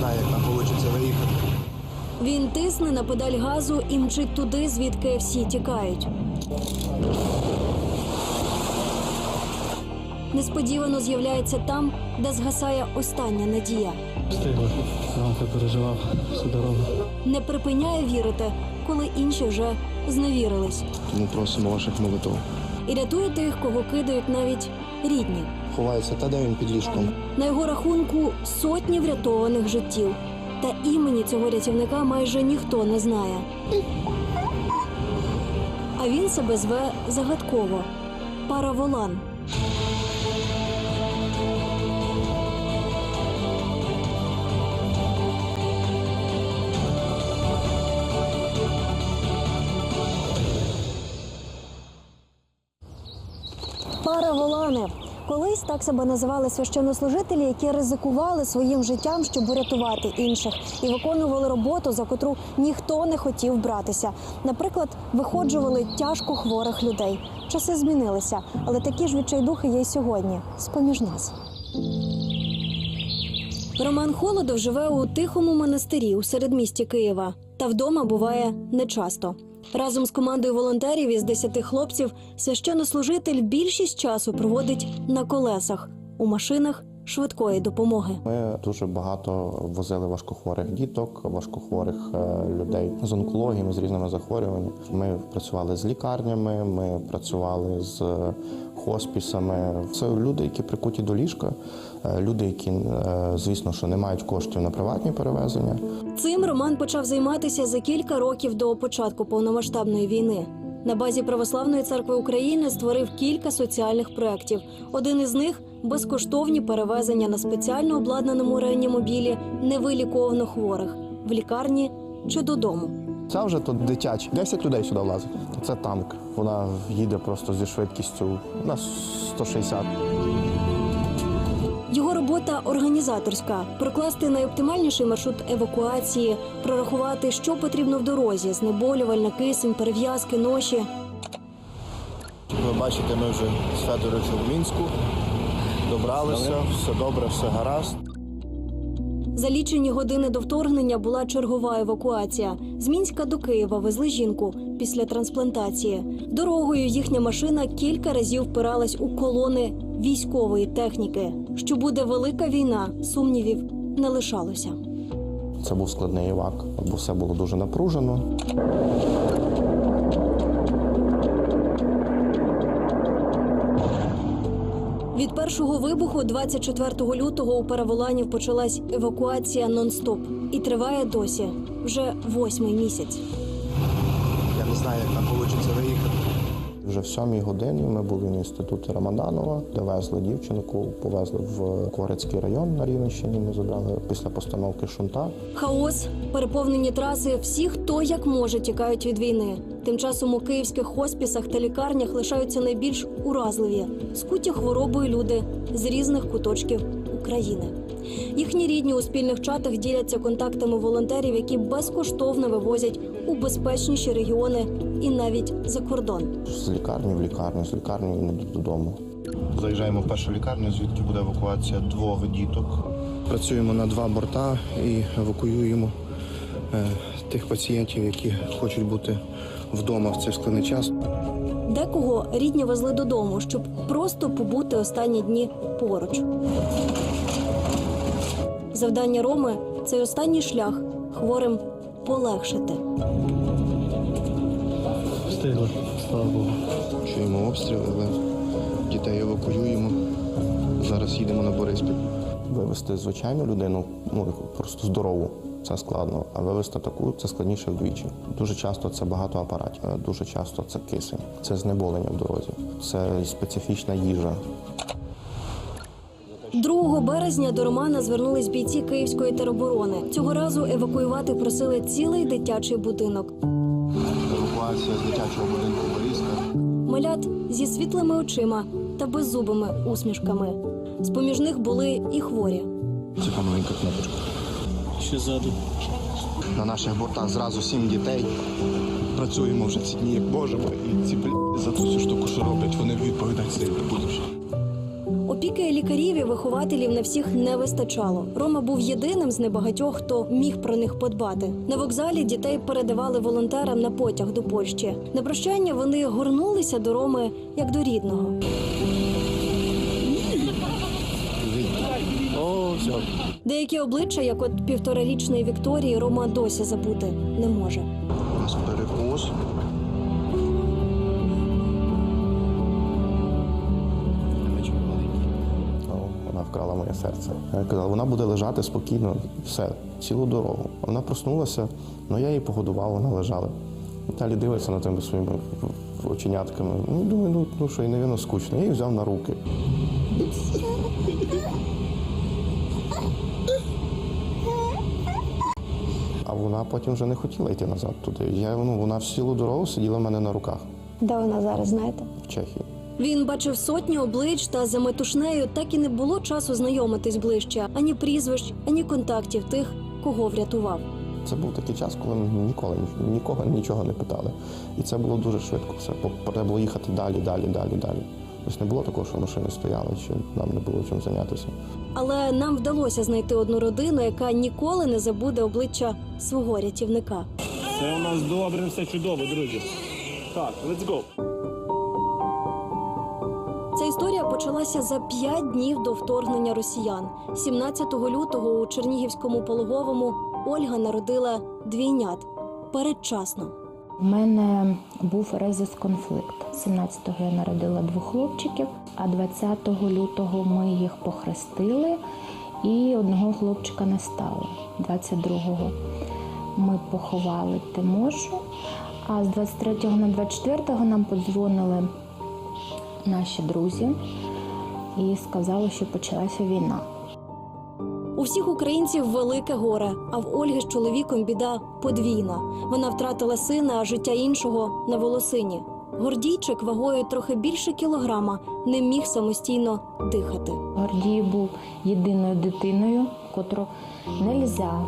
знаю, як нам вийде виїхати. Він тисне на педаль газу і мчить туди, звідки всі тікають. Несподівано з'являється там, де згасає остання надія. Встигли. Зранку переживав всю дорогу. Не припиняє вірити, коли інші вже зневірились. Тому просимо ваших молитв. І рятує тих, кого кидають навіть рідні. Ховається та де він під ліжком. На його рахунку сотні врятованих життів. Та імені цього рятівника майже ніхто не знає. А він себе зве загадково Параволан. Параволани. Колись так себе називали священнослужителі, які ризикували своїм життям, щоб врятувати інших, і виконували роботу, за котру ніхто не хотів братися. Наприклад, виходжували тяжко хворих людей. Часи змінилися, але такі ж відчайдухи є й сьогодні, з-поміж нас. Роман Холодов живе у тихому монастирі у середмісті Києва. Та вдома буває нечасто. Разом з командою волонтерів із 10 хлопців священнослужитель більшість часу проводить на колесах у машинах швидкої допомоги. Ми дуже багато возили важкохворих діток, важкохворих е, людей з онкологіями, з різними захворюваннями. Ми працювали з лікарнями, ми працювали з хоспісами. Це люди, які прикуті до ліжка, е, люди, які, е, звісно, що не мають коштів на приватні перевезення. Цим Роман почав займатися за кілька років до початку повномасштабної війни. На базі Православної церкви України створив кілька соціальних проєктів. Один із них безкоштовні перевезення на спеціально обладнаному реанімобілі невиліковно хворих в лікарні чи додому. Це вже тут дитячі. 10 людей сюди влазить. Це танк. Вона їде просто зі швидкістю на 160. Його робота організаторська: прокласти найоптимальніший маршрут евакуації, прорахувати, що потрібно в дорозі: знеболювальна, кисень, перев'язки, ноші. Ви бачите, ми вже з Федоровичем в Мінську. Добралися, все добре, все гаразд. За лічені години до вторгнення була чергова евакуація. З Мінська до Києва везли жінку після трансплантації. Дорогою їхня машина кілька разів впиралась у колони військової техніки. Що буде велика війна, сумнівів не лишалося. Це був складний івак, бо все було дуже напружено. Від першого вибуху, 24 лютого, у Параволанів почалась евакуація нон-стоп і триває досі вже восьмий місяць. Я не знаю, як нам вийде виїхати. Вже в сьомій годині ми були в інституті Рамаданова, де везли дівчинку, повезли в Корецький район на Рівненщині. Ми забрали після постановки шунта. Хаос, переповнені траси, всі, хто як може, тікають від війни. Тим часом у київських хоспісах та лікарнях лишаються найбільш уразливі, скуті хворобою люди з різних куточків України. Їхні рідні у спільних чатах діляться контактами волонтерів, які безкоштовно вивозять у безпечніші регіони і навіть за кордон. З лікарні в лікарню, з лікарні і додому. Заїжджаємо в першу лікарню, звідки буде евакуація двох діток. Працюємо на два борта і евакуюємо е, тих пацієнтів, які хочуть бути вдома в цей складний час. Декого рідні везли додому, щоб просто побути останні дні поруч. Завдання Роми цей останній шлях хворим полегшити. Встигли, слава Богу. Чуємо обстріли, але дітей евакуюємо. Зараз їдемо на Бориспіль. Вивезти звичайну людину, ну просто здорову. Це складно, а вивезти таку це складніше вдвічі. Дуже часто це багато апаратів, е, дуже часто це кисень, це знеболення в дорозі, це специфічна їжа. 2 березня до Романа звернулись бійці Київської тероборони. Цього разу евакуювати просили цілий дитячий будинок. Евакуація з дитячого будинку Борізька. Малят зі світлими очима та беззубими усмішками. З-поміж них були і хворі. Це маленька кнопочка. Ще ззаду. На наших бортах зразу сім дітей. Працюємо вже ці дні, як можемо. І ці за ту всю штуку, що роблять, вони відповідають своїм будуть. Опіки лікарів і вихователів на всіх не вистачало. Рома був єдиним з небагатьох, хто міг про них подбати. На вокзалі дітей передавали волонтерам на потяг до Польщі. На прощання вони горнулися до Роми як до рідного. О. Деякі обличчя, як от півторарічної Вікторії, Рома досі забути не може. У нас перекус. Вона вкрала моє серце. Я казав, вона буде лежати спокійно, все, цілу дорогу. Вона проснулася, ну я її погодував, вона лежала. Далі дивиться на тими своїми оченятками. Ну, думаю, ну, ну що, і навірно скучно. Я її взяв на руки. Вона потім вже не хотіла йти назад туди. Я, ну, вона всю цілу дорогу сиділа в мене на руках Де вона зараз, знаєте? в Чехії. Він бачив сотні облич та за метушнею так і не було часу знайомитись ближче ані прізвищ, ані контактів тих, кого врятував. Це був такий час, коли ми ніколи нікого нічого не питали. І це було дуже швидко. Все треба було їхати далі, далі, далі, далі. Тобто не було такого, що машини стояли, чи нам не було чим зайнятися. Але нам вдалося знайти одну родину, яка ніколи не забуде обличчя свого рятівника. Все у нас добре, все чудово, друзі. Так, let's go. Ця історія почалася за п'ять днів до вторгнення росіян. 17 лютого у Чернігівському пологовому Ольга народила двійнят передчасно. У мене був резус-конфликт. 17-го я народила двох хлопчиків, а 20 лютого ми їх похрестили, і одного хлопчика не стало. 22-го ми поховали Тимошу, а з 23 на 24 нам подзвонили наші друзі і сказали, що почалася війна. У всіх українців велике горе, а в Ольги з чоловіком біда подвійна. Вона втратила сина, а життя іншого на волосині. Гордійчик вагою трохи більше кілограма не міг самостійно дихати. Гордій був єдиною дитиною, котру нельзя,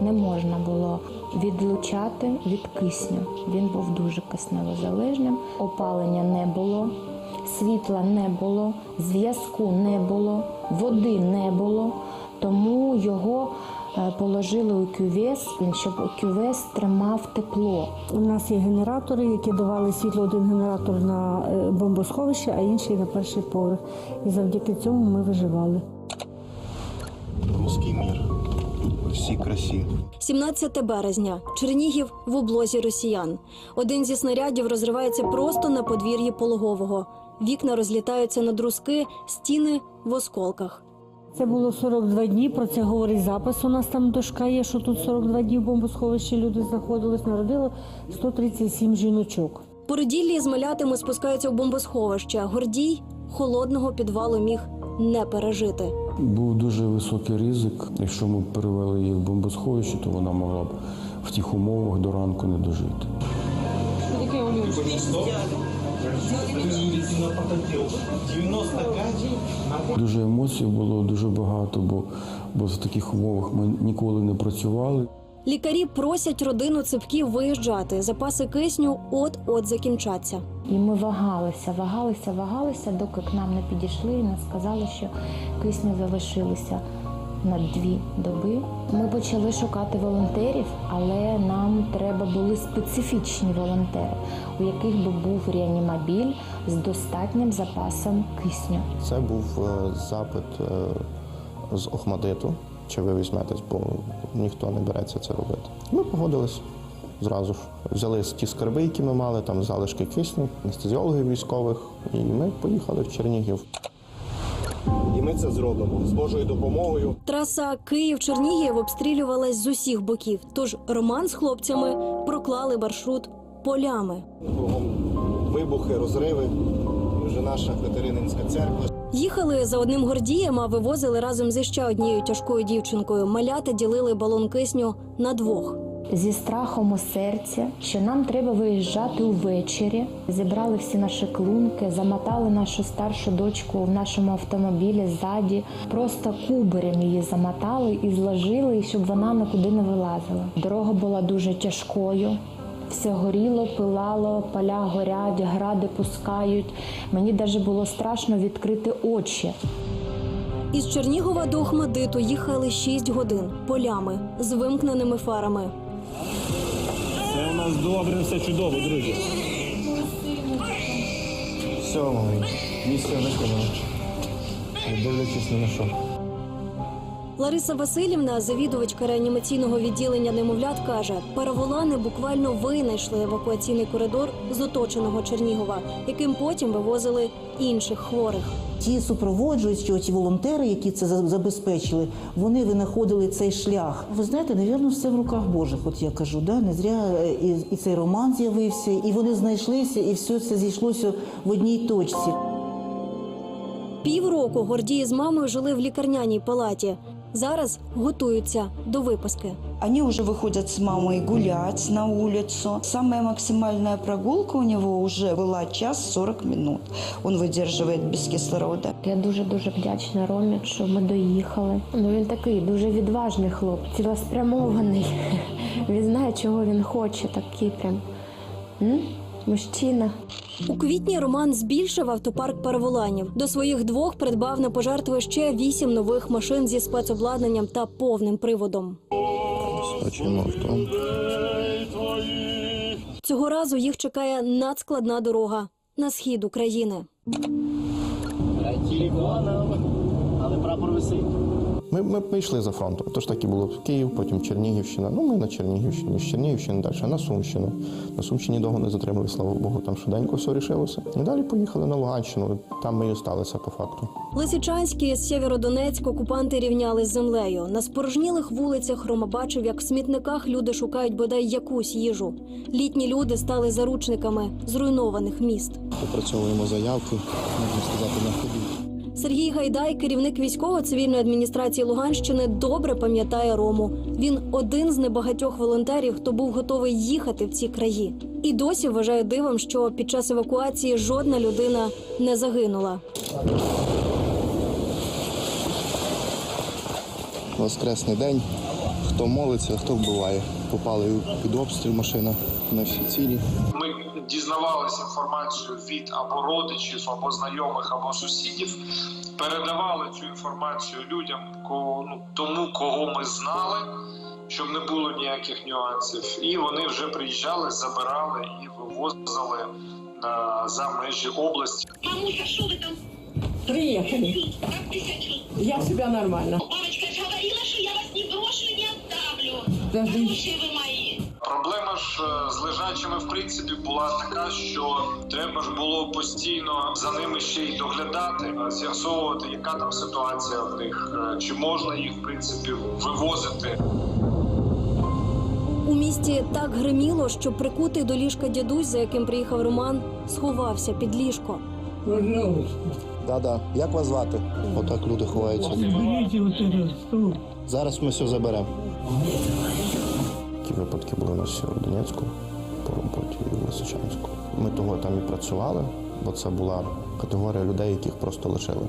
не можна було відлучати від кисню. Він був дуже кисневозалежним, опалення не було, світла не було, зв'язку не було, води не було. Тому його е, положили у кювес, щоб кювес тримав тепло. У нас є генератори, які давали світло один генератор на е, бомбосховище, а інший на перший поверх. І завдяки цьому ми виживали. Руський мір. Всі красі. 17 березня. Чернігів в облозі росіян. Один зі снарядів розривається просто на подвір'ї пологового. Вікна розлітаються на друзки, стіни в осколках. Це було 42 дні. Про це говорить запис. У нас там дошка є, що тут 42 дні в бомбосховищі люди знаходились. Народило 137 жіночок. Породіллі з малятами спускаються в бомбосховище. Гордій холодного підвалу міг не пережити. Був дуже високий ризик. Якщо ми перевели її в бомбосховище, то вона могла б в тих умовах до ранку не дожити. Дуже емоцій було дуже багато, бо, бо в таких умовах ми ніколи не працювали. Лікарі просять родину ципків виїжджати. Запаси кисню от-от закінчаться. І ми вагалися, вагалися, вагалися, доки к нам не підійшли і не сказали, що кисню залишилося на дві доби. Ми почали шукати волонтерів, але нам треба були специфічні волонтери, у яких би був реанімобіль з достатнім запасом кисню. Це був е, запит е, з Охмадиту. Чи ви візьметесь, бо ніхто не береться це робити. Ми погодились зразу ж. Взяли ті скарби, які ми мали, там залишки кисню, анестезіологів військових, і ми поїхали в Чернігів. Ми це зробимо з Божою допомогою. Траса Київ-Чернігів обстрілювалась з усіх боків. Тож Роман з хлопцями проклали маршрут полями. Вибухи, розриви. Вже наша Катерининська церква. Їхали за одним гордієм, а вивозили разом зі ще однією тяжкою дівчинкою. Малята ділили балон кисню на двох. Зі страхом у серці, що нам треба виїжджати увечері. Зібрали всі наші клунки, замотали нашу старшу дочку в нашому автомобілі ззаді. Просто кубарем її замотали і зложили, щоб вона нікуди не вилазила. Дорога була дуже тяжкою. Все горіло, пилало, поля горять, гради пускають. Мені навіть було страшно відкрити очі. Із Чернігова до Охмадиту їхали 6 годин полями з вимкненими фарами. Нас добре, все чудово, друзі. Все, маленький. Місце виконано. Не Дивлячись ні на що. Лариса Васильівна, завідувачка реанімаційного відділення немовлят, каже, параволани буквально винайшли евакуаційний коридор з оточеного Чернігова, яким потім вивозили інших хворих. Ті супроводжуючі ті волонтери, які це забезпечили, вони винаходили цей шлях. Ви знаєте, навірно, все в руках Божих. От я кажу, да не зря е, і, і цей роман з'явився, і вони знайшлися, і все це зійшлося в одній точці. Півроку Гордій з мамою жили в лікарняній палаті. Зараз готуються до виписки. Они уже выходят с мамой гулять на улицу. Самая максимальная прогулка у него уже была час 40 минут. Он выдерживает без кислорода. Я дуже дуже вдячна Ромі, що ми доїхали. Ну він такий дуже відважний хлопець, цілеспрямований. Він знає, чого він хоче. Такий прям м? Мужчина. У квітні Роман збільшив автопарк параволанів. До своїх двох придбав на пожертви ще вісім нових машин зі спецобладнанням та повним приводом. Авто. Цього разу їх чекає надскладна дорога на схід України. Але прапор висить. Ми, ми, ми йшли за фронтом. Тож так і було Київ, потім Чернігівщина. Ну, ми на Чернігівщині, з Чернігівщини далі на Сумщину. На Сумщині довго не затримали, слава Богу, там швиденько все рішилося. І далі поїхали на Луганщину. Там ми і осталися по факту. Лисичанський з Сєвєродонецьк окупанти рівняли з землею. На спорожнілих вулицях Рома бачив, як в смітниках люди шукають бодай якусь їжу. Літні люди стали заручниками зруйнованих міст. Опрацьовуємо заявки, можна сказати, на ході. Сергій Гайдай, керівник військово-цивільної адміністрації Луганщини, добре пам'ятає Рому. Він один з небагатьох волонтерів, хто був готовий їхати в ці краї. І досі вважає дивом, що під час евакуації жодна людина не загинула. Воскресний день. Хто молиться, хто вбиває. Попали під обстріл машина на всі цілі. Ми дізнавалися інформацію від або родичів, або знайомих, або сусідів, передавали цю інформацію людям, кого, ну, тому кого ми знали, щоб не було ніяких нюансів. І вони вже приїжджали, забирали і вивозили на за межі області. Мамуся, що ви там? Чувствуешь? Я себя нормально. Мамочка говорила, что я вас не брошу и не оставлю. Подожди. Ж з лежачими в принципі була така, що треба ж було постійно за ними ще й доглядати, е, з'ясовувати, яка там ситуація в них, е, чи можна їх в принципі вивозити. У місті так гриміло, що прикутий до ліжка дідусь, за яким приїхав Роман, сховався під ліжко. Да-да. Як вас звати? Отак люди ховаються. Зараз ми все заберемо. Такі випадки були у нас в Сєвєродонецьку, по роботі і в Лисичанську. Ми того там і працювали, бо це була категорія людей, яких просто лишили.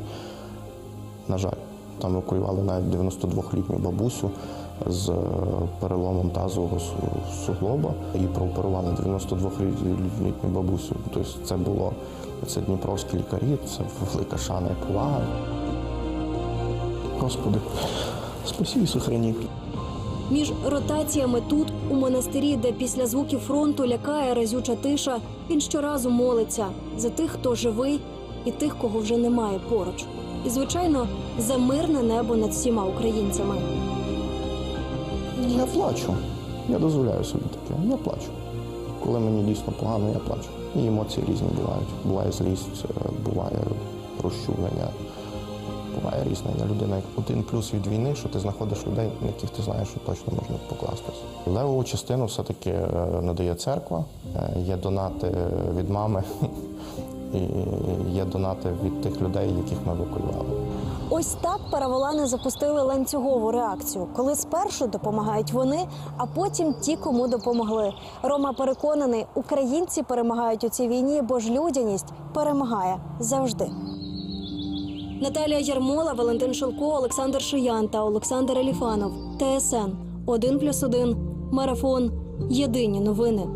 На жаль, там евакуювали навіть 92-літню бабусю з е, переломом тазового суглоба і прооперували 92-літню бабусю. Тобто це було це дніпровські лікарі, це велика шана і повага. Господи, спасі і. Між ротаціями тут, у монастирі, де після звуків фронту лякає разюча тиша, він щоразу молиться за тих, хто живий, і тих, кого вже немає поруч. І, звичайно, за мирне небо над всіма українцями. Я плачу. Я дозволяю собі таке. Я плачу. Коли мені дійсно погано, я плачу. І емоції різні бувають. Буває злість, е, буває розчулення, буває різне. Я людина як один плюс від війни, що ти знаходиш людей, на яких ти знаєш, що точно можна покластися. Левову частину все-таки е, надає церква, Е, є донати від мами, і є донати від тих людей, яких ми евакуювали. Ось так параволани запустили ланцюгову реакцію, коли спершу допомагають вони, а потім ті, кому допомогли. Рома переконаний, українці перемагають у цій війні, бо ж людяність перемагає завжди. Наталія Ярмола, Валентин Шилко, Олександр Шиян та Олександр Еліфанов. ТСН 1+,1. Марафон. Єдині новини.